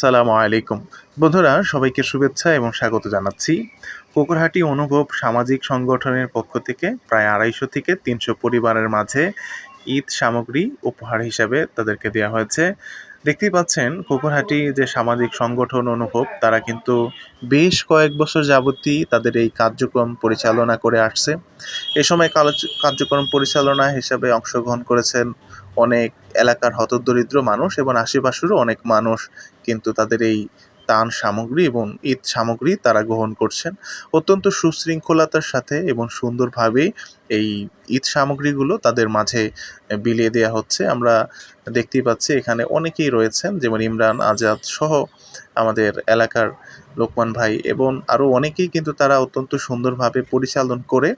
সালামু আলাইকুম। বন্ধুরা, সবাইকে শুভেচ্ছা এবং স্বাগত জানাচ্ছি। কোকরহাটি অনুভব সামাজিক সংগঠনের পক্ষ থেকে প্রায় আড়াইশো থেকে তিনশো পরিবারের মাঝে ঈদ সামগ্রী উপহার হিসাবে তাদেরকে দেওয়া হয়েছে। দেখতেই পাচ্ছেন কোকরহাটি যে সামাজিক সংগঠন অনুভব, তারা কিন্তু বেশ কয়েক বছর যাবতই তাদের এই কার্যক্রম পরিচালনা করে আসছে। এ সময় কার্যক্রম পরিচালনা হিসাবে অংশগ্রহণ করেছেন অনেক এলাকার হতদরিদ্র মানুষ এবং আশেপাশেরও অনেক মানুষ, কিন্তু তাদের এই দান সামগ্রী এবং ঈদ সামগ্রী তারা গ্রহণ করছেন। অত্যন্ত সুশৃঙ্খলতার সাথে এবং সুন্দরভাবে এই ঈদ সামগ্রীগুলো তাদের মাঝে বিলিয়ে দেওয়া হচ্ছে। আমরা দেখতেই পাচ্ছি এখানে অনেকেই রয়েছেন, যেমন ইমরান, আজাদ সহ আমাদের এলাকার লোকমান ভাই এবং আরও অনেকেই কিন্তু তারা অত্যন্ত সুন্দরভাবে পরিচালন করে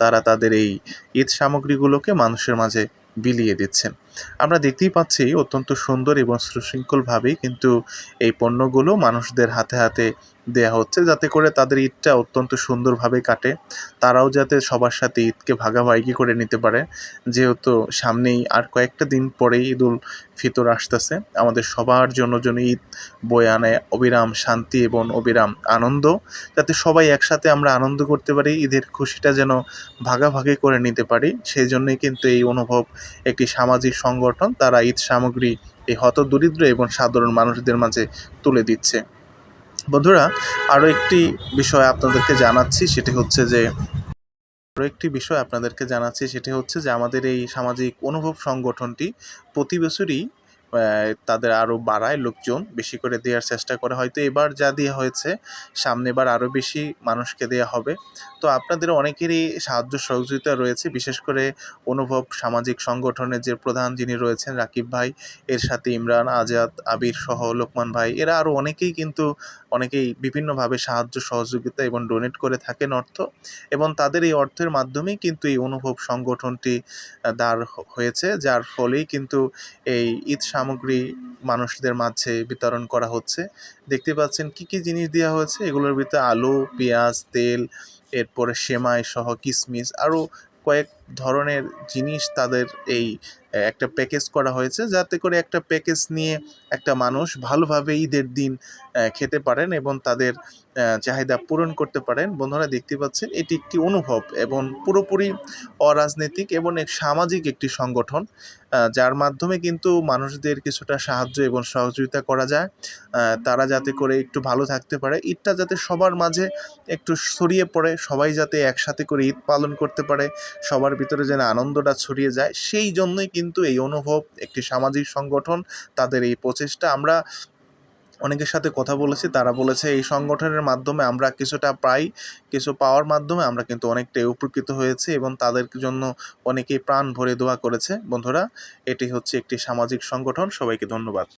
তারা তাদের এই ঈদ সামগ্রীগুলোকে মানুষের মাঝে বিলিয়ে দিচ্ছেন। আমরা দেখতেই পাচ্ছি অত্যন্ত সুন্দর এবং সুশৃঙ্খলভাবেই কিন্তু এই পণ্যগুলো মানুষদের হাতে হাতে দেয়া হচ্ছে যাতে করে তাদের ঈদটা অত্যন্ত সুন্দরভাবে কাটে। তারাও যাতে সবার সাথে ঈদকে ভাগাভাগি করে নিতে পারে। যেহেতু সামনেই আর কয়েকটা দিন পরেই ঈদুল ফিতর আসতেছে। আমাদের সবার জন্য যেন ঈদ বয়ে আনে অবিরাম শান্তি এবং অবিরাম আনন্দ। যাতে সবাই একসাথে আমরা আনন্দ করতে পারি, ঈদের খুশিটা যেন ভাগাভাগি করে নিতে পারি। সেই জন্যই কিন্তু এই অনুভব একটি সামাজিক সংগঠন তারা ঈদ সামগ্রী এই হতদরিদ্র এবং সাধারণ মানুষদের মাঝে তুলে দিচ্ছে। বন্ধুরা, আরও একটি বিষয় আপনাদেরকে জানাচ্ছি, সেটি হচ্ছে যে, আরও একটি বিষয় আপনাদেরকে জানাচ্ছি, সেটি হচ্ছে যে, আমাদের এই সামাজিক অনুভব সংগঠনটি প্রতি বছরই তাদের আরও বাড়ায় লোকজন, বেশি করে দেওয়ার চেষ্টা করে। হয়তো এবার যা দেওয়া হয়েছে, সামনে এবার আরও বেশি মানুষকে দেওয়া হবে। তো আপনাদের অনেকেরই সাহায্য সহযোগিতা রয়েছে, বিশেষ করে অনুভব সামাজিক সংগঠনের যে প্রধান যিনি রয়েছেন, রাকিব ভাই, এর সাথে ইমরান, আজাদ, আবির সহ লোকমান ভাই, এরা আরও অনেকেই কিন্তু অনেকেই বিভিন্নভাবে সাহায্য সহযোগিতা এবং ডোনেট করে থাকেন অর্থ। এবং তাদের এই অর্থের মাধ্যমেই কিন্তু এই অনুভব সংগঠনটি দাঁড় হয়েছে, যার ফলেই কিন্তু এই ঈদ সামগ্রী মানুষদের মাঝে বিতরণ করা হচ্ছে। দেখতে পাচ্ছেন কি কি জিনিস দেওয়া হয়েছে? এগুলোর ভিতরে আলু, পেঁয়াজ, তেল, এরপরে সেমাই সহ কিশমিশ আরও কয়েক ধরনের জিনিস তাদের এই একটা প্যাকেজ করা হয়েছে। যাতে করে একটা প্যাকেজ নিয়ে একটা মানুষ ভালোভাবে ঈদের দিন খেতে পারেন এবং তাদের চাহিদা পূরণ করতে পারেন। বন্ধুরা দেখতে পাচ্ছেন, এটি একটি অনুভব এবং পুরোপুরি অরাজনৈতিক এবং এক সামাজিক একটি সংগঠন যার মাধ্যমে কিন্তু মানুষদের কিছুটা সাহায্য এবং সহযোগিতা করা যায়। তারা যাতে করে একটু ভালো থাকতে পারে, ঈদটা যাতে সবার মাঝে একটু ছড়িয়ে পড়ে, সবাই যাতে একসাথে করে ঈদ পালন করতে পারে, সবার ভিতরে যেন আনন্দটা ছড়িয়ে যায়, সেই জন্যই কিন্তু এই অনুভব, একটি সামাজিক সংগঠন, তাদের এই প্রচেষ্টা। আমরা অনেকের সাথে কথা বলেছি, তারা বলেছে এই সংগঠনের মাধ্যমে আমরা কিছুটা পাই, কিছু পাওয়ার মাধ্যমে আমরা কিন্তু অনেকটাই উপকৃত হয়েছি এবং তাদের জন্য অনেকেই প্রাণ ভরে দোয়া করেছে। বন্ধুরা, এটি হচ্ছে একটি সামাজিক সংগঠন, সবাইকে ধন্যবাদ।